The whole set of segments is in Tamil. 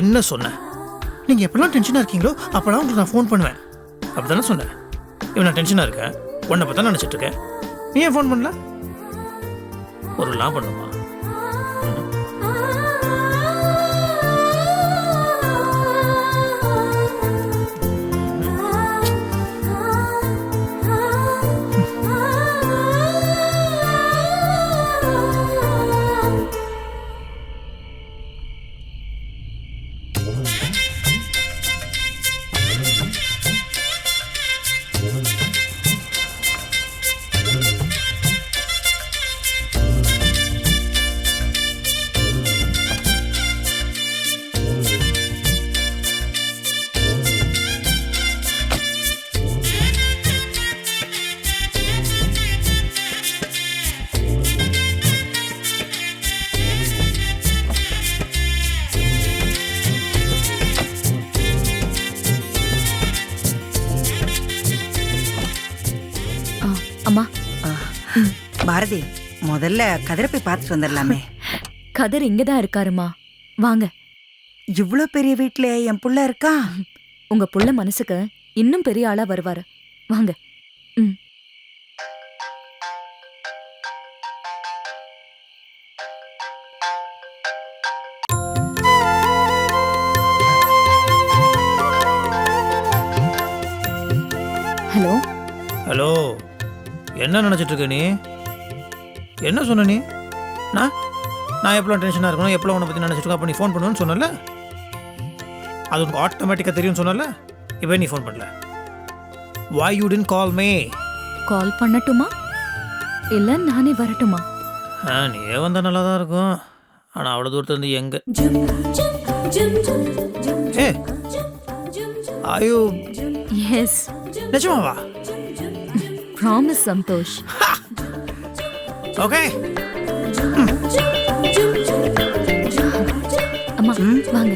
என்ன சொன்ன? நீங்கள் எப்பெல்லாம் டென்ஷனாக இருக்கீங்களோ அப்போலாம் உங்களுக்கு நான் ஃபோன் பண்ணுவேன். அப்படி தானே சொன்னேன் இவன் நான் டென்ஷனாக இருக்கேன். உன்னை பார்த்தா தான் நினச்சிட்டு இருக்கேன். நீ ஏன் ஃபோன் பண்ணல? ஒரு லா பண்ணுமா? பாரதி முதல்ல கதிரை போய் பார்த்துட்டு வந்துடலாமே கதர் இங்கதான் இருக்காருமா. வாங்க. இவ்ளோ பெரிய வீட்ல என் புள்ள இருக்கா? உங்க புள்ள மனசுக்கு இன்னும் பெரிய ஆளா வருவாரு. வாங்க. ம். ஹலோ. ஹலோ என்ன நினச்சிட்டு இருக்க நீ? என்ன சொன்ன நீ? நான்? நான் எப்பலாம் டென்ஷனாக இருக்கணும் எப்பலாம் உன்னை பற்றி நினச்சிட்டு இருக்கேன் அப்போ நீ ஃபோன் பண்ணுவேன்னு சொன்னல அது உனக்கு ஆட்டோமேட்டிக்காக தெரியும்னு சொன்னல இப்போ நீ ஃபோன் பண்ணல? Why you didn't கால் மே கால் பண்ணட்டுமா? இல்ல நானே வரட்டுமா? ஆ நீயே வந்தால் நல்லா தான் இருக்கும் ஆனால் அவ்வளோ தூரத்துலேருந்து எங்கே? ஏ ஐயோ எஸ் நிஜமாவா? ப்ராமிஸ் சந்தோஷ். ஓகே அம்மா வாங்க.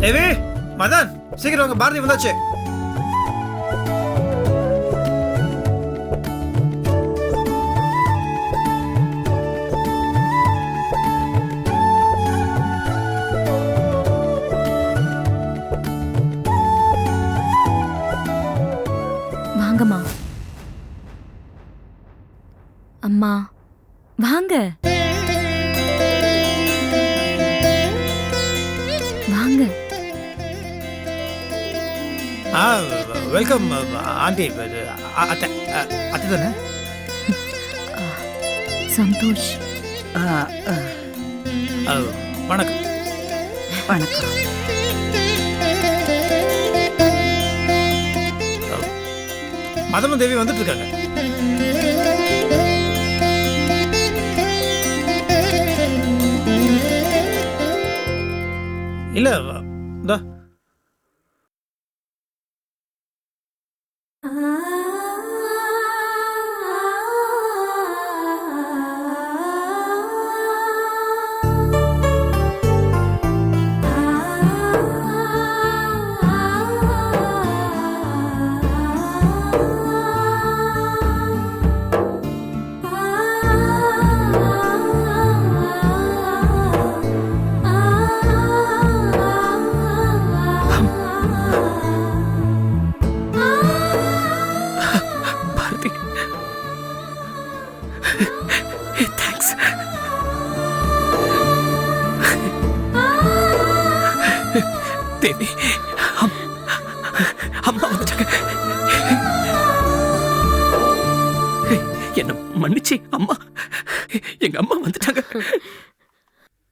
தேவி மதன் சீக்கிரம் வாங்க. பாரதி வந்தாச்சு. வாங்க. வெல்கம் ஆண்டி அத்தை. அத்தை தானே? சந்தோஷ். வணக்கம். வணக்கம். மதனும் தேவி வந்துட்டு இருக்காங்க. இல்ல இந்த. தேவி அம்- அம்மா வந்துட்டாங்க. என்ன மன்னிச்சு அம்மா. எங்க அம்மா வந்துட்டாங்க.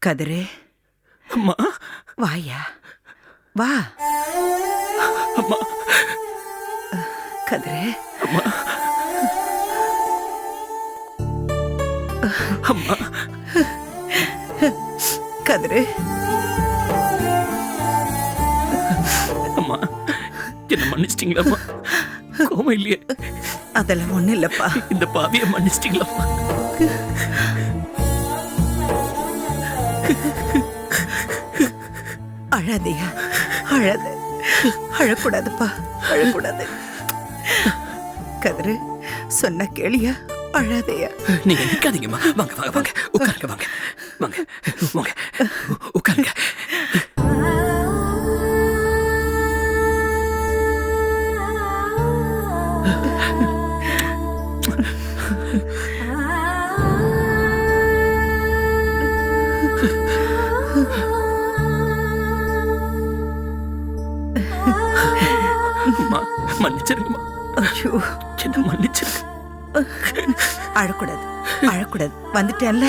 கதிரே. அம்மா. வாயா. வா. அம்மா. கதிரே. அம்மா. அம்மா. கதிரே. அம்மா என்ன மன்னிச்சிட்டீங்களா அம்மா கோவம் இல்லையே அதெல்லாம் ஒண்ணும் இல்லப்பா. இந்த பாவியை மன்னிச்சிட்டீங்களா அம்மா அழாதையா அழாத. அழக்கூடாதுப்பா. அழக்கூடாது. கதிரு சொன்ன கேளியா அழாதையா. நீங்க நிக்காதீங்கம்மா. வாங்க வாங்க வாங்க. உட்காருங்க வாங்க. வாங்க வாங்க. உட்காருங்க. மன்னிச்சிருங்கம்மா. என்ன மன்னிச்சிருங்க. அழக்கூடாது அழக்கூடாது. வந்துட்டேன்ல.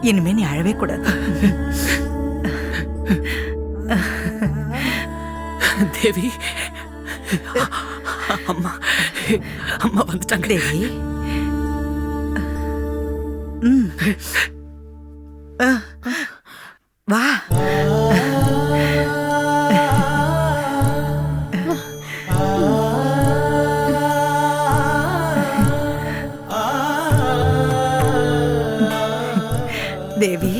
இனிமே நீ அழவே கூடாது. தேவி அம்மா அம்மா வந்துட்டாங்க. தேவி. ம். தேவி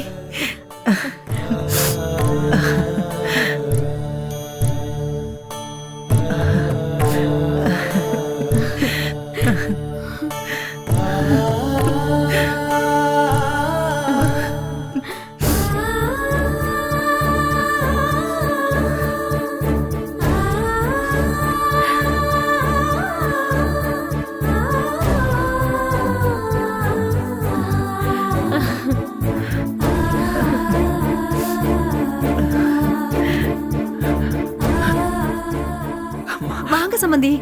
சம்பந்தி.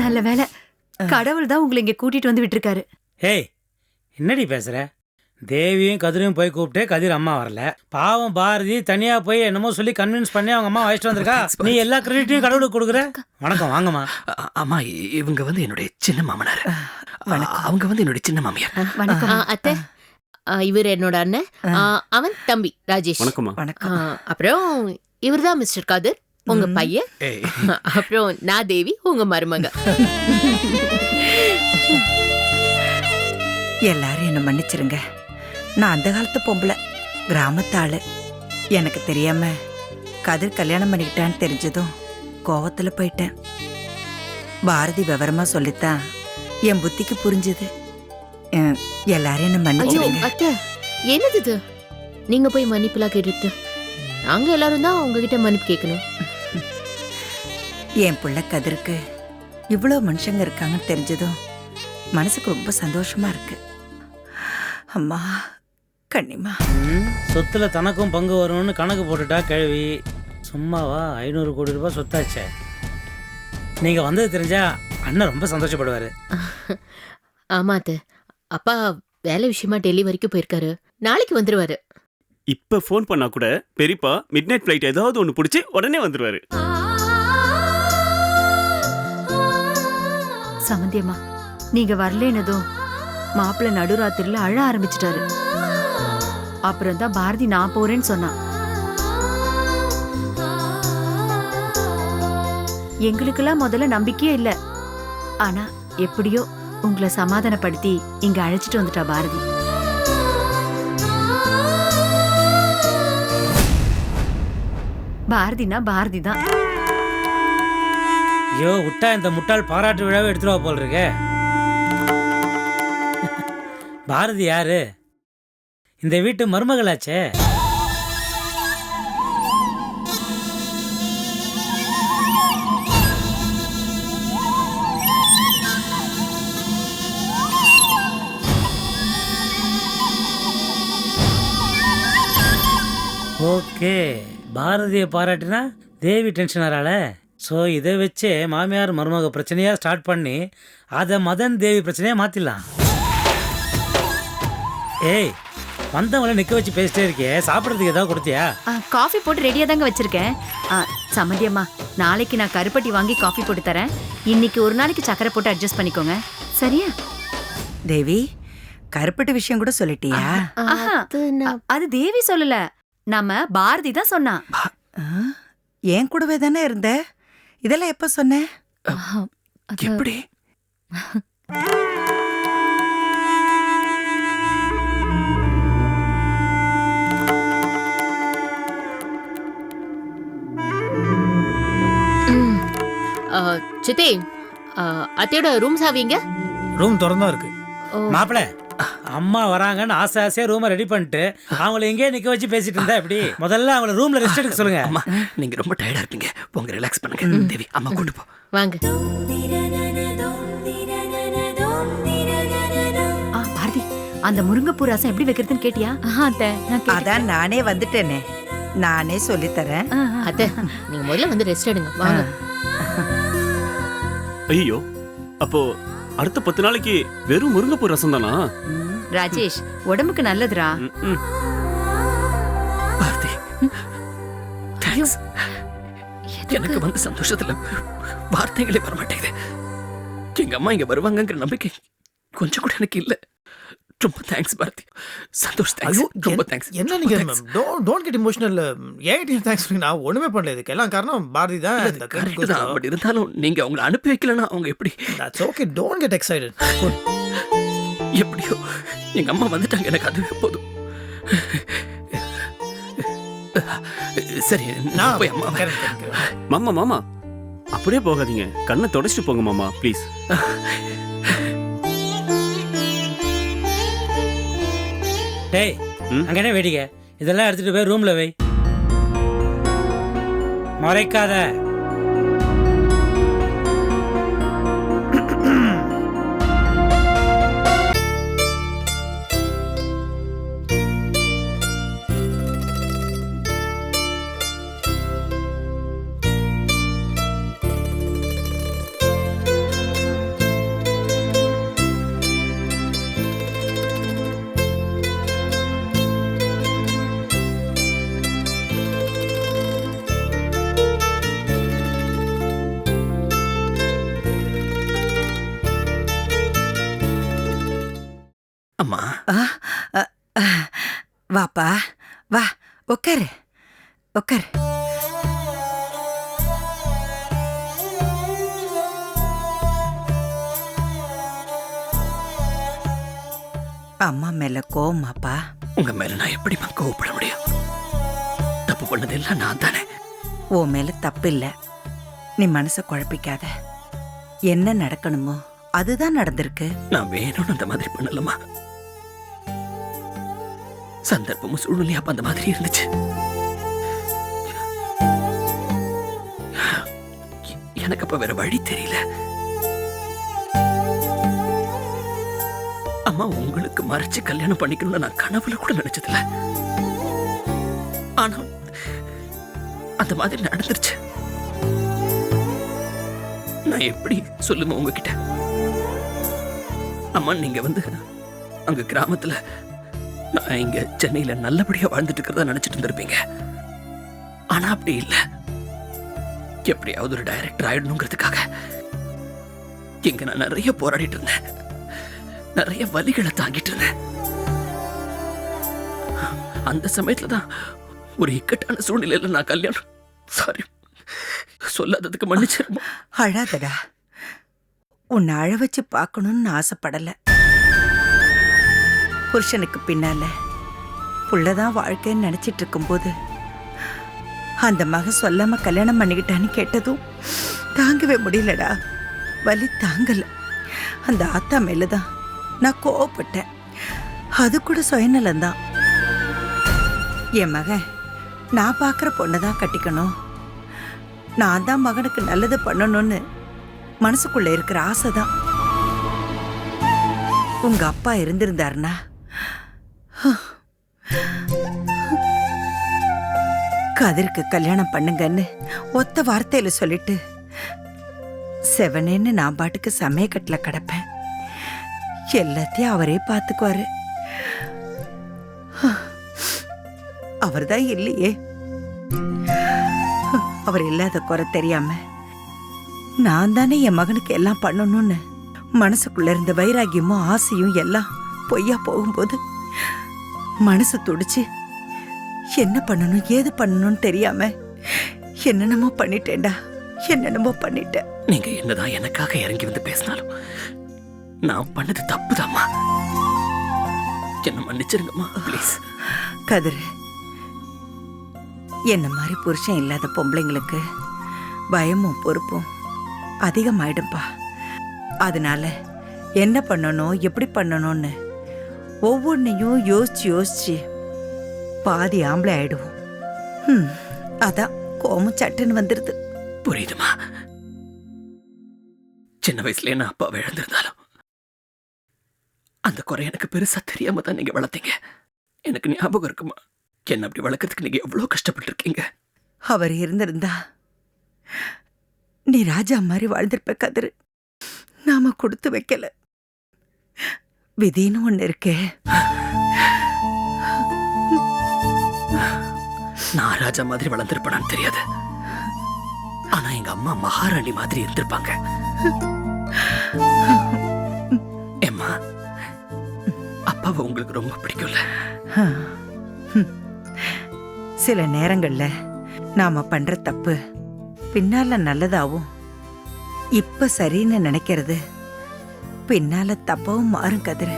நல்ல வேலை கடவுள் தான் உங்களை இங்க கூட்டிட்டு வந்து விட்டுருக்காரு. ஏய் என்னடி பேசுற? தேவியும் கதிரையும் போய் கூப்பிட்டு கதிர் அம்மா வரல. பாவம் பாரதி தனியா போய் என்னமோ சொல்லி கன்வின்ஸ் பண்ணி அவங்க அம்மா வச்சிட்டு வந்திருக்கா? நீ எல்லா கிரெடிட்டையும் கடவுளுக்கு கொடுக்குற? வணக்கம் வாங்கம்மா. அம்மா இவங்க வந்து என்னுடைய சின்ன மாமனார். அவங்க வந்து என்னுடைய சின்ன மாமியார். வணக்கம். அத்தை. இவர் என்னோட அண்ணன். அவன் தம்பி ராஜேஷ். வணக்கம். அப்புறம் இவர்தான் மிஸ்டர் கதிர். உங்க. பையன்? அப்புறம் நான் தேவி உங்க மருமக. எல்லாரும் என்ன மன்னிச்சிருங்க. நான் அந்த காலத்து பொம்பளை கிராமத்து ஆளு. எனக்கு தெரியாம கதிர் கல்யாணம் பண்ணிக்கிட்டான்னு தெரிஞ்சதும் கோவத்துல போயிட்டேன். பாரதி விவரமா சொல்லித்தான் என் புத்திக்கு புரிஞ்சுது. எல்லாரும் என்ன மன்னிச்சிருங்க. என்னது இது? நீங்க போய் மன்னிப்புலாம் கேட்டுட்டு நாங்க எல்லாரும் தான் உங்ககிட்ட மன்னிப்பு கேட்கணும். என் புள்ள கதிருக்கு இவ்வளோ மனுஷங்க இருக்காங்கன்னு தெரிஞ்சதும் மனசுக்கு ரொம்ப சந்தோஷமா இருக்கு. அம்மா கண்ணிமா. சொத்துல தனக்கும் பங்கு வரும்னு கணக்கு போட்டுட்டா கேள்வி. சும்மாவா ஐநூறு கோடி ரூபாய் சொத்தாச்சே. நீங்க வந்தது தெரிஞ்சா அண்ணன் ரொம்ப சந்தோஷப்படுவாரு. ஆமா அத்தை. அப்பா வேலை விஷயமா டெல்லி வரைக்கும் போயிருக்காரு. நாளைக்கு வந்துருவாரு. இப்போ ஃபோன் பண்ணா கூட பெரியப்பா மிட் நைட் ஃப்ளைட் ஏதாவது ஒன்று பிடிச்சி உடனே வந்துருவாரு. சமந்தியம்மா நீங்க வரலேனதும் மாப்பிள்ளை நடுராத்திரில அழ ஆரம்பிச்சிட்டாரு. அப்புறம் தான் பாரதி நான் போறேன்னு சொன்னான் எங்களுக்கெல்லாம் முதல்ல நம்பிக்கையே இல்லை. ஆனா எப்படியோ உங்களை சமாதானப்படுத்தி இங்க அழைச்சிட்டு வந்துட்டா பாரதி. பாரதினா பாரதி தான் ஐயோ விட்டா இந்த முட்டாள் பாராட்டு விழாவை எடுத்துருவா போல் இருக்கே. பாரதி யாரு? இந்த வீட்டு மருமகளாச்சே. ஓகே. பாரதியை பாராட்டினா தேவி டென்ஷன் ஆறாள? ஸோ இதை வச்சே மாமியார் மருமக பிரச்சனையாக ஸ்டார்ட் பண்ணி அதை மதன் தேவி பிரச்சனையாக மாற்றிடலாம் ஏய் வந்தவங்கள நிற்க வச்சு பேசிட்டே இருக்கியே சாப்பிட்றதுக்கு ஏதாவது கொடுத்தியா? ஆ, காஃபி போட்டு ரெடியா தாங்க வச்சிருக்கேன். ஆ, சம்மந்தியம்மா நாளைக்கு நான் கருப்பட்டி வாங்கி காஃபி போட்டு தரேன். இன்னைக்கு ஒரு நாளைக்கு சக்கரை போட்டு அட்ஜஸ்ட் பண்ணிக்கோங்க. சரியா? தேவி கருப்பட்டு விஷயம் கூட சொல்லிட்டியா? அது தேவி சொல்லல. நம்ம பாரதி தான் சொன்னான் என் கூடவே தானே இருந்த? இதெல்லாம் எப்ப சொன்ன? எப்படி? சித்தி அத்தையோட ரூம் சாவிங்க ரூம் திறந்தா இருக்கு. மாப்பிள்ள அம்மா வராங்கன்னு ஆசை ஆசையா ரூமை ரெடி பண்ணிட்டு அவங்கள எங்கேயே நிக்க வச்சு பேசிட்டு இருந்தா எப்படி? முதல்ல அவங்கள ரூம்ல ரெஸ்ட் எடுக்க சொல்லுங்க. அம்மா நீங்க ரொம்ப டயர்டா இருப்பீங்க. போங்க ரிலாக்ஸ் பண்ணுங்க. தேவி அம்மா கூட்டு போ. வாங்க. ஆ பாரதி அந்த முருங்கைப்பூ ரசம் எப்படி வைக்கிறதுன்னு கேட்டியா? அத்தை நான் கேட்டேன். அதான் நானே வந்துட்டேனே. நானே சொல்லித்தரேன். ஆ, ஆ. அத்தை நீங்க முதல்ல வந்து ரெஸ்ட் எடுங்க. வாங்க. ஐயோ அப்போ அடுத்த பத்து நாளைக்கு வெறும் முருங்கைப்பூ ரசம் தானா? ராஜேஷ் உடம்புக்கு தேங்க்ஸ் எனக்கு வந்த சந்தோஷத்துல வார்த்தைகளே வர மாட்டேங்குது எங்க அம்மா இங்க வருவாங்கங்கிற நம்பிக்கை கொஞ்சம் கூட எனக்கு இல்ல. ரொம்ப தேங்க்ஸ் பாரதி. சந்தோஷ் தேங்க்ஸ் ரொம்ப தேங்க்ஸ் என்ன நீங்க டோன்ட் கெட் இமோஷனல் ஏன் தேங்க்ஸ் நான் ஒண்ணுமே பண்ணல இதுக்கு. எல்லாம் காரணம் பாரதி தான். இந்த கரெக்ட் தான். அப்படி இருந்தாலும் நீங்க அவங்கள அனுப்பி வைக்கலன்னா அவங்க எப்படி? That's okay don't get excited எப்படியோ எங்க அம்மா வந்துட்டாங்க எனக்கு அதுவே போதும். சரி நான் போய் அம்மா மாமா மாமா. அப்படியே போகாதீங்க. கண்ணை தொடச்சிட்டு போங்க மாமா ப்ளீஸ் டேய்? அங்க என்ன வேடிக்கை? இதெல்லாம் எடுத்துட்டு போய் ரூம்ல வை. மறைக்காத. வாப்பா வா உட்காரு உட்காரு அம்மா மேல கோவமாப்பா. உங்க மேல நான் எப்படிம்மா கோவப்பட முடியும்? தப்பு பண்ணது எல்லாம் நான் தானே. உன் மேல தப்பு இல்ல. நீ மனச குழப்பிக்காத. என்ன நடக்கணுமோ அதுதான் நடந்திருக்கு. நான் வேணும்னு அந்த மாதிரி பண்ணலம்மா. சந்தர்ப்பமும் சூழ்நிலையும் அப்ப அந்த மாதிரி இருந்துச்சு. எனக்கு அப்ப வேற வழி தெரியல. அம்மா உங்களுக்கு மறைச்சு கல்யாணம் பண்ணிக்கணும்னு நான் கனவுல கூட நினைச்சதில்ல. ஆனா அந்த மாதிரி நடந்துருச்சு. நான் எப்படி சொல்லுமா உங்ககிட்ட? அம்மா நீங்க வந்து அங்க கிராமத்துல நான் இங்க சென்னையில நல்லபடியா வாழ்ந்துட்டு இருக்கிறதா நினைச்சிட்டு இருந்திருப்பீங்க. ஆனா அப்படி இல்ல. எப்படியாவது ஒரு டைரக்டர் ஆயிடணுங்கிறதுக்காக இங்க நான் நிறைய போராடிட்டு இருந்தேன். நிறைய வலிகளை தாங்கிட்டு இருந்தேன். அந்த சமயத்துல தான் ஒரு இக்கட்டான சூழ்நிலையில நான் கல்யாணம் சாரி சொல்லாததுக்கு மன்னிச்சிருமா? அழாதடா. உன்னை அழ வச்சு பார்க்கணும்னு ஆசைப்படலை. புருஷனுக்கு பின்னால புள்ளதான் வாழ்க்கைன்னு நினச்சிட்டு இருக்கும்போது அந்த மக சொல்லாம கல்யாணம் பண்ணிக்கிட்டான்னு கேட்டதும் தாங்கவே முடியலடா. வலி தாங்கலை. அந்த ஆத்தா மேலதான் நான் கோவப்பட்டேன். அது கூட சுயநலம்தான். என் மகன் நான் பார்க்குற பொண்ணை தான் கட்டிக்கணும். நான் தான் மகனுக்கு நல்லது பண்ணணும்னு மனசுக்குள்ளே இருக்கிற ஆசை தான் உங்கள் அப்பா இருந்திருந்தாருன்னா கதிருக்கு கல்யாணம் பண்ணுங்கன்னு ஒத்த வார்த்தையில சொல்லிட்டு செவனேன்னு நான் பாட்டுக்கு சமயக்கட்டில் கிடப்பேன். எல்லாத்தையும் அவரே பார்த்துக்குவாரு அவர்தான் இல்லையே. அவர் இல்லாத குறை தெரியாம நான் தானே என் மகனுக்கு எல்லாம் பண்ணணும்னு மனசுக்குள்ள இருந்த வைராகியமும் ஆசையும் எல்லாம் பொய்யா போகும்போது மனசு துடிச்சு என்ன பண்ணணும் ஏது பண்ணணும்னு தெரியாம என்னென்னமோ பண்ணிட்டேன்டா. என்னென்னமோ பண்ணிட்டேன். நீங்க என்னதான் எனக்காக இறங்கி வந்து பேசினாலும் நான் பண்ணது தப்புதாம்மா. என்ன மன்னிச்சிருங்கம்மா ப்ளீஸ் கதிர் என்ன மாதிரி புருஷன் இல்லாத பொம்பளைங்களுக்கு பயமும் பொறுப்பும் அதிகமாயிடும்பா. அதனால என்ன பண்ணணும் எப்படி பண்ணணும்னு ஒவ்வொன்றையும் யோசிச்சு யோசிச்சு பாதி ஆம்பளை ஆயிடுவோம். ஹம், அதான் கோமம் சட்டுன்னு வந்துடுது புரியுதுமா? சின்ன வயசுல நான் அப்பாவை இழந்திருந்தாலும் அந்த குறை எனக்கு பெருசா தெரியாம தான் நீங்க வளர்த்தீங்க. எனக்கு ஞாபகம் இருக்குமா? என்ன அப்படி வளர்க்கறதுக்கு நீங்க எவ்வளவு கஷ்டப்பட்டிருக்கீங்க? அவர் இருந்திருந்தா நீ ராஜா மாதிரி வாழ்ந்திருப்ப கதிரு. நாம கொடுத்து வைக்கல. விதின்னு ஒண்ணு இருக்கே. நான் ராஜா மாதிரி வளர்ந்துருப்பேனான்னு தெரியாது. ஆனா எங்க அம்மா மகாராணி மாதிரி இருந்திருப்பாங்க. ஏம்மா அப்பாவை உங்களுக்கு ரொம்ப பிடிக்கும்ல? ஹம். சில நேரங்கள்ல நாம பண்ற தப்பு பின்னால நல்லதாவும் இப்ப சரின்னு நினைக்கிறது பின்னால தப்பாவும் மாறும் கதிர.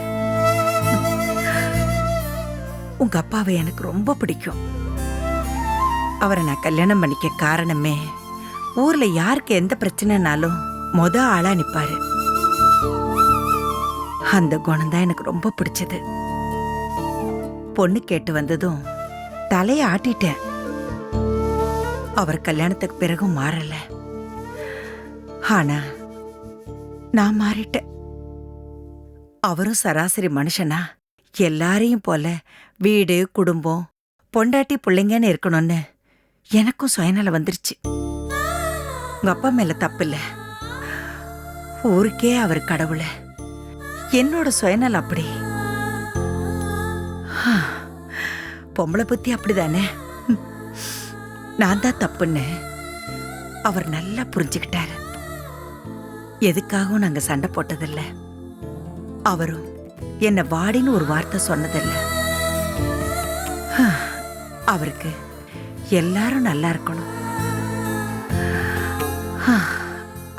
உங்க அப்பாவை எனக்கு ரொம்ப பிடிக்கும். அவரை நான் கல்யாணம் பண்ணிக்க காரணமே ஊர்ல யாருக்கு எந்த பிரச்சனைனாலும் மொத ஆளா நிப்பாரு. அந்த குணம் தான் எனக்கு ரொம்ப பிடிச்சது. பொண்ணு கேட்டு வந்ததும் தலைய ஆட்டிட்டேன். அவர் கல்யாணத்துக்கு பிறகும் மாறல. ஆனா நான் மாறிட்டேன். அவரும் சராசரி மனுஷனா எல்லாரையும் போல வீடு குடும்பம் பொண்டாட்டி பிள்ளைங்கன்னு இருக்கணும்னு எனக்கும் சுயநல வந்துருச்சு. உங்க அப்பா மேல தப்பில்ல. ஊருக்கே அவர் கடவுளை. என்னோட சுயநலம் அப்படி. பொம்பளை புத்தி அப்படிதானே? நான் தான் தப்புன்னு அவர் நல்லா புரிஞ்சுக்கிட்டாரு. எதுக்காகவும் நாங்க சண்டை போட்டதில்ல. அவரும் என்ன வாடின்னு ஒரு வார்த்தை சொன்னதில்லை. அவருக்கு எல்லாரும் நல்லா இருக்கணும்.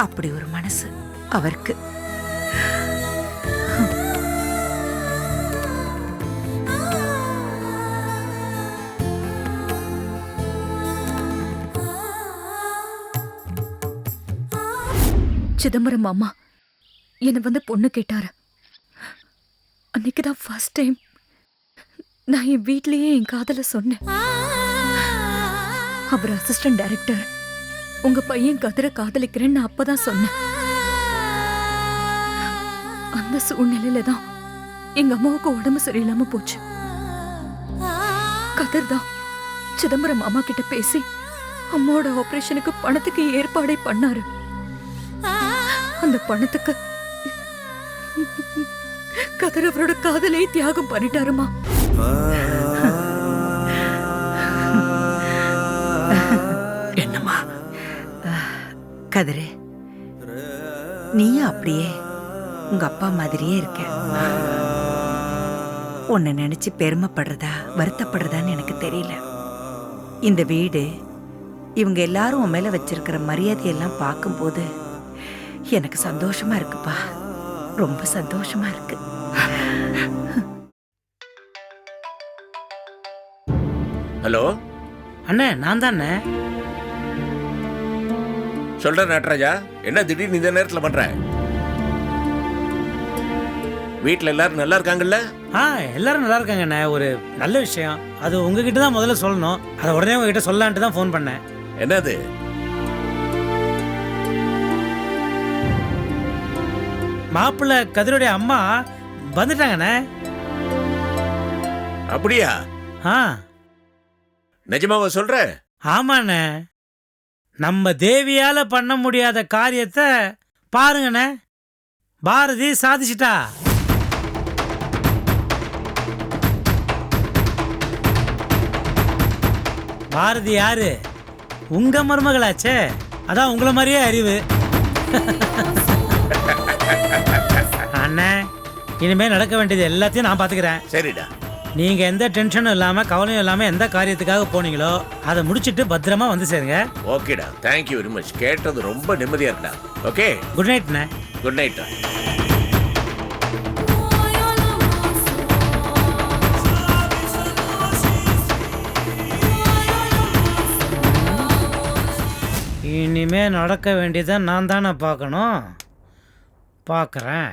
அப்படி ஒரு மனசு அவருக்கு. சிதம்பரம் மாமா என்னை வந்து பொண்ணு கேட்டாரு. அன்னைக்கு தான் ஃபர்ஸ்ட் டைம் நான் என் வீட்லயே என் காதல சொன்னேன். அவர் அசிஸ்டன்ட் டைரக்டர் உங்க பையன் கதிர காதலிக்கிறேன்னு அப்பதான் சொன்னேன். அந்த சூழ்நிலையில தான் எங்க அம்மாவுக்கு உடம்பு சரியில்லாம போச்சு. கதிர் தான் சிதம்பரம் மாமா கிட்ட பேசி அம்மாவோட ஆபரேஷனுக்கு பணத்துக்கு ஏற்பாடே பண்ணாரு. அந்த பணத்துக்கு கதிர் அவரோட காதலை தியாகம் பண்ணிட்டாருமா. கதிரு நீயும் அப்படியே உங்க அப்பா மாதிரியே இருக்க. உன்னை நினைச்சு பெருமைப்படுறதா வருத்தப்படுறதான்னு எனக்கு தெரியல. இந்த வீடு இவங்க எல்லாரும் உன் மேல வச்சிருக்கிற மரியாதையெல்லாம் பார்க்கும்போது எனக்கு சந்தோஷமா இருக்குப்பா. ரொம்ப சந்தோஷமா இருக்கு. ஹலோ? அண்ணே நான் தானே? சொல்ற நடராஜா. என்ன திடீர்னு இந்த நேரத்துல பண்ற? வீட்ல எல்லாரும் நல்லா இருக்காங்கல்ல? ஆ எல்லாரும் நல்லா இருக்காங்கண்ணே ஒரு நல்ல விஷயம். அது உங்ககிட்ட தான் முதல்ல சொல்லணும். அதை உடனே உங்ககிட்ட சொல்லலான்ட்டு தான் ஃபோன் பண்ணேன். என்னது? மாப்பிள்ளை கதிரோடைய அம்மா வந்துட்டாங்கண்ணே. அப்படியா? ஆ. நிஜமாவா சொல்ற? ஆமாண்ணே. நம்ம தேவியால பண்ண முடியாத காரியத்தை பாருங்கண்ணே. பாரதி சாதிச்சிட்டா. பாரதி யாரு? உங்க மருமகளாச்சே. அதான் உங்கள மாதிரியே அறிவு. அண்ணே இனிமே நடக்க வேண்டியது எல்லாத்தையும் நான் பாத்துக்கிறேன். சரிடா. நீங்க எந்த டென்ஷனும் இல்லாம கவலையும் இல்லாம எந்த காரியத்துக்காக போனீங்களோ அதை முடிச்சிட்டு பத்திரமா வந்து சேருங்க. ஓகேடா தேங்க்யூ வெரி மச் கேட்டது ரொம்ப நிம்மதியா இருக்குடா. ஓகே குட் நைட்ண்ணே குட் நைட்டா இனிமே நடக்க வேண்டியதை நான் தானே பார்க்கணும். பார்க்குறேன்.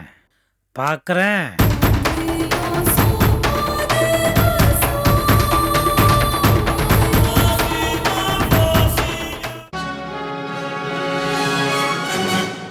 பார்க்குறேன்.